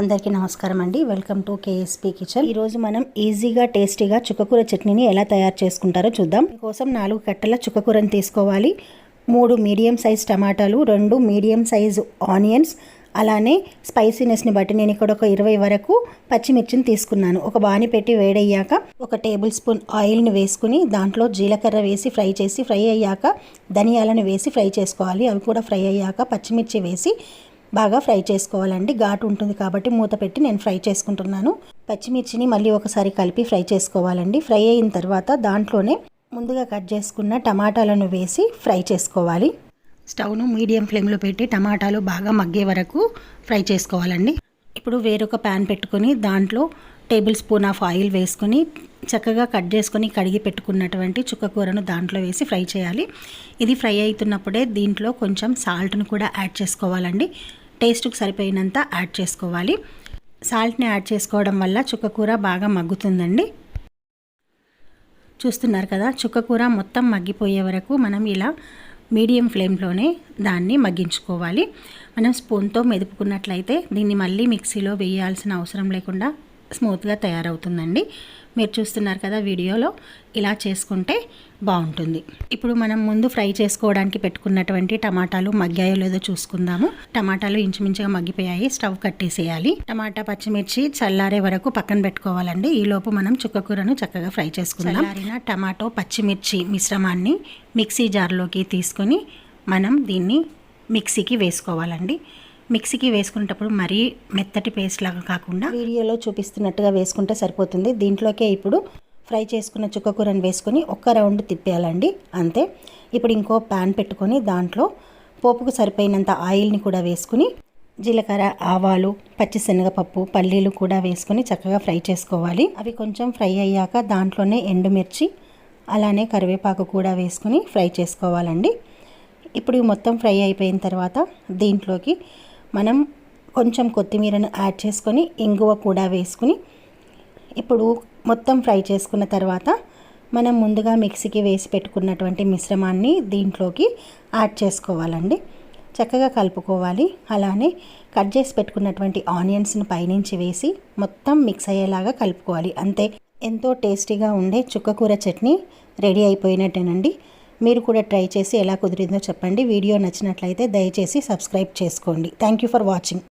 అందరికీ నమస్కారం అండి. Welcome to KSP kitchen. ఈరోజు మనం ఈజీగా టేస్టీగా చుక్కకూర చట్నీని ఎలా తయారు చేసుకుంటారో చూద్దాం. కోసం నాలుగు కట్టల చుక్కకూరని తీసుకోవాలి. మూడు మీడియం సైజ్ టమాటాలు రెండు మీడియం సైజు ఆనియన్స్ అలానే స్పైసీనెస్ని బట్టి నేను ఇక్కడ ఒక ఇరవై వరకు పచ్చిమిర్చిని తీసుకున్నాను. ఒక బాని పెట్టి వేడయ్యాక ఒక టేబుల్ స్పూన్ ఆయిల్ని వేసుకుని దాంట్లో జీలకర్ర వేసి ఫ్రై చేసి ఫ్రై అయ్యాక ధనియాలను వేసి ఫ్రై చేసుకోవాలి. అవి కూడా ఫ్రై అయ్యాక పచ్చిమిర్చి వేసి బాగా ఫ్రై చేసుకోవాలండి. ఘాటు ఉంటుంది కాబట్టి మూత పెట్టి నేను ఫ్రై చేసుకుంటున్నాను. పచ్చిమిర్చిని మళ్ళీ ఒకసారి కలిపి ఫ్రై చేసుకోవాలండి. ఫ్రై అయిన తర్వాత దాంట్లోనే ముందుగా కట్ చేసుకున్న టమాటాలను వేసి ఫ్రై చేసుకోవాలి. స్టవ్ను మీడియం ఫ్లేమ్లో పెట్టి టమాటాలు బాగా మగ్గే వరకు ఫ్రై చేసుకోవాలండి. ఇప్పుడు వేరొక ప్యాన్ పెట్టుకొని దాంట్లో టేబుల్ స్పూన్ ఆఫ్ ఆయిల్ వేసుకొని చక్కగా కట్ చేసుకొని కడిగి పెట్టుకున్నటువంటి చుక్కకూరను దాంట్లో వేసి ఫ్రై చేయాలి. ఇది ఫ్రై అవుతున్నప్పుడే దీంట్లో కొంచెం సాల్ట్ను కూడా యాడ్ చేసుకోవాలండి. టేస్ట్కి సరిపోయినంత యాడ్ చేసుకోవాలి. సాల్ట్ని యాడ్ చేసుకోవడం వల్ల చుక్కకూర బాగా మగ్గుతుందండి. చూస్తున్నారు కదా చుక్కకూర మొత్తం మగ్గిపోయే వరకు మనం ఇలా మీడియం ఫ్లేమ్లోనే దాన్ని మగ్గించుకోవాలి. మనం స్పూన్తో మెదుపుకున్నట్లయితే దీన్ని మళ్ళీ మిక్సీలో వేయాల్సిన అవసరం లేకుండా స్మూత్గా తయారవుతుందండి. మీరు చూస్తున్నారు కదా వీడియోలో. ఇలా చేసుకుంటే బాగుంటుంది. ఇప్పుడు మనం ముందు ఫ్రై చేసుకోవడానికి పెట్టుకున్నటువంటి టమాటాలు మగ్గాయో లేదో చూసుకుందాము. టమాటాలు ఇంచుమించుగా మగ్గిపోయాయి. స్టవ్ కట్టేసేయాలి. టమాటా పచ్చిమిర్చి చల్లారే వరకు పక్కన పెట్టుకోవాలండి. ఈ లోపు మనం చుక్కకూరను చక్కగా ఫ్రై చేసుకుందాం. చల్లారిన టమాటో పచ్చిమిర్చి మిశ్రమాన్ని మిక్సీ జార్లోకి తీసుకొని మనం దీన్ని మిక్సీకి వేసుకోవాలండి. మిక్సీకి వేసుకునేటప్పుడు మరీ మెత్తటి పేస్ట్ లాగా కాకుండా వీడియోలో చూపిస్తున్నట్టుగా వేసుకుంటే సరిపోతుంది. దీంట్లోకే ఇప్పుడు ఫ్రై చేసుకున్న చుక్కకూరని వేసుకొని ఒక్క రౌండ్ తిప్పేయాలండి. అంతే. ఇప్పుడు ఇంకో ప్యాన్ పెట్టుకొని దాంట్లో పోపుకు సరిపోయినంత ఆయిల్ని కూడా వేసుకుని జీలకర్ర ఆవాలు పచ్చిశనగపప్పు పల్లీలు కూడా వేసుకొని చక్కగా ఫ్రై చేసుకోవాలి. అవి కొంచెం ఫ్రై అయ్యాక దాంట్లోనే ఎండుమిర్చి అలానే కరివేపాకు కూడా వేసుకుని ఫ్రై చేసుకోవాలండి. ఇప్పుడు మొత్తం ఫ్రై అయిపోయిన తర్వాత దీంట్లోకి మనం కొంచెం కొత్తిమీరను యాడ్ చేసుకొని ఇంగువ కూడా వేసుకుని ఇప్పుడు మొత్తం ఫ్రై చేసుకున్న తర్వాత మనం ముందుగా మిక్సీకి వేసి పెట్టుకున్నటువంటి మిశ్రమాన్ని దీంట్లోకి యాడ్ చేసుకోవాలండి. చక్కగా కలుపుకోవాలి. అలానే కట్ చేసి పెట్టుకున్నటువంటి ఆనియన్స్ని పైనుంచి వేసి మొత్తం మిక్స్ అయ్యేలాగా కలుపుకోవాలి. అంతే. ఎంతో టేస్టీగా ఉండే చుక్కకూర చట్నీ రెడీ అయిపోయినట్టేనండి. మీరు కూడా ట్రై చేసి ఎలా కుదిరిందో చెప్పండి. వీడియో నచ్చినట్లయితే దయచేసి సబ్స్క్రైబ్ చేసుకోండి. Thank you for watching